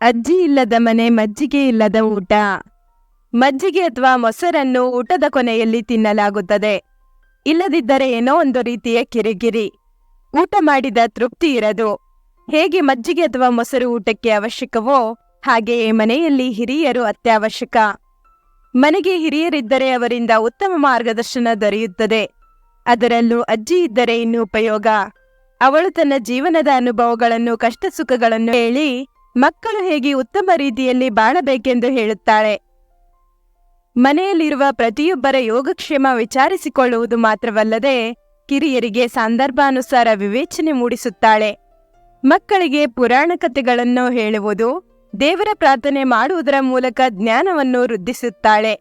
ಅಜ್ಜಿ ಇಲ್ಲದ ಮನೆ ಮಜ್ಜಿಗೆ ಇಲ್ಲದ ಊಟ. ಮಜ್ಜಿಗೆ ಅಥವಾ ಮೊಸರನ್ನು ಊಟದ ಕೊನೆಯಲ್ಲಿ ತಿನ್ನಲಾಗುತ್ತದೆ. ಇಲ್ಲದಿದ್ದರೆ ಏನೋ ಒಂದು ರೀತಿಯ ಕಿರಿಕಿರಿ. ಊಟ ಮಾಡಿದ ತೃಪ್ತಿ ಇರದು. ಹೇಗೆ ಮಜ್ಜಿಗೆ ಅಥವಾ ಮೊಸರು ಊಟಕ್ಕೆ ಅವಶ್ಯಕವೋ ಹಾಗೆಯೇ ಮನೆಯಲ್ಲಿ ಹಿರಿಯರು ಅತ್ಯವಶ್ಯಕ. ಮನೆಗೆ ಹಿರಿಯರಿದ್ದರೆ ಅವರಿಂದ ಉತ್ತಮ ಮಾರ್ಗದರ್ಶನ ದೊರೆಯುತ್ತದೆ. ಅದರಲ್ಲೂ ಅಜ್ಜಿ ಇದ್ದರೆ ಇನ್ನೂ ಉಪಯೋಗ. ಅವಳು ತನ್ನ ಜೀವನದ ಅನುಭವಗಳನ್ನು ಕಷ್ಟ ಸುಖಗಳನ್ನು ಹೇಳಿ ಮಕ್ಕಳು ಹೇಗೆ ಉತ್ತಮ ರೀತಿಯಲ್ಲಿ ಬಾಳಬೇಕೆಂದು ಹೇಳುತ್ತಾಳೆ ಮನೆಯಲ್ಲಿರುವ ಪ್ರತಿಯೊಬ್ಬರ ಯೋಗಕ್ಷೇಮ ವಿಚಾರಿಸಿಕೊಳ್ಳುವುದು ಮಾತ್ರವಲ್ಲದೆ ಕಿರಿಯರಿಗೆ ಸಂದರ್ಭಾನುಸಾರ ವಿವೇಚನೆ ಮೂಡಿಸುತ್ತಾಳೆ. ಮಕ್ಕಳಿಗೆ ಪುರಾಣ ಕಥೆಗಳನ್ನು ಹೇಳುವುದು, ದೇವರ ಪ್ರಾರ್ಥನೆ ಮಾಡುವುದರ ಮೂಲಕ ಜ್ಞಾನವನ್ನು ವೃದ್ಧಿಸುತ್ತಾಳೆ.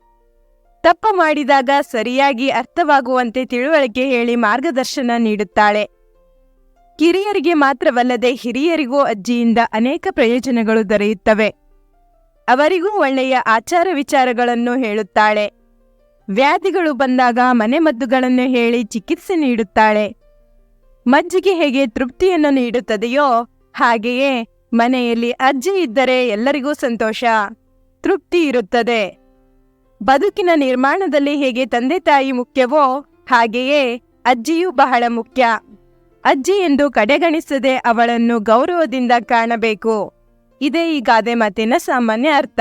ತಪ್ಪು ಮಾಡಿದಾಗ ಸರಿಯಾಗಿ ಅರ್ಥವಾಗುವಂತೆ ತಿಳುವಳಿಕೆ ಹೇಳಿ ಮಾರ್ಗದರ್ಶನ ನೀಡುತ್ತಾಳೆ. ಕಿರಿಯರಿಗೆ ಮಾತ್ರವಲ್ಲದೆ ಹಿರಿಯರಿಗೂ ಅಜ್ಜಿಯಿಂದ ಅನೇಕ ಪ್ರಯೋಜನಗಳು ದೊರೆಯುತ್ತವೆ. ಅವರಿಗೂ ಒಳ್ಳೆಯ ಆಚಾರ ವಿಚಾರಗಳನ್ನು ಹೇಳುತ್ತಾಳೆ. ವ್ಯಾಧಿಗಳು ಬಂದಾಗ ಮನೆಮದ್ದುಗಳನ್ನು ಹೇಳಿ ಚಿಕಿತ್ಸೆ ನೀಡುತ್ತಾಳೆ. ಮಜ್ಜಿಗೆ ಹೇಗೆ ತೃಪ್ತಿಯನ್ನು ನೀಡುತ್ತದೆಯೋ ಹಾಗೆಯೇ ಮನೆಯಲ್ಲಿ ಅಜ್ಜಿ ಇದ್ದರೆ ಎಲ್ಲರಿಗೂ ಸಂತೋಷ, ತೃಪ್ತಿ ಇರುತ್ತದೆ. ಬದುಕಿನ ನಿರ್ಮಾಣದಲ್ಲಿ ಹೇಗೆ ತಂದೆ ತಾಯಿ ಮುಖ್ಯವೋ ಹಾಗೆಯೇ ಅಜ್ಜಿಯೂ ಬಹಳ ಮುಖ್ಯ. ಅಜ್ಜಿ ಎಂದು ಕಡೆಗಣಿಸದೆ ಅವಳನ್ನು ಗೌರವದಿಂದ ಕಾಣಬೇಕು. ಇದೇ ಈ ಗಾದೆ ಮಾತಿನ ಸಾಮಾನ್ಯ ಅರ್ಥ.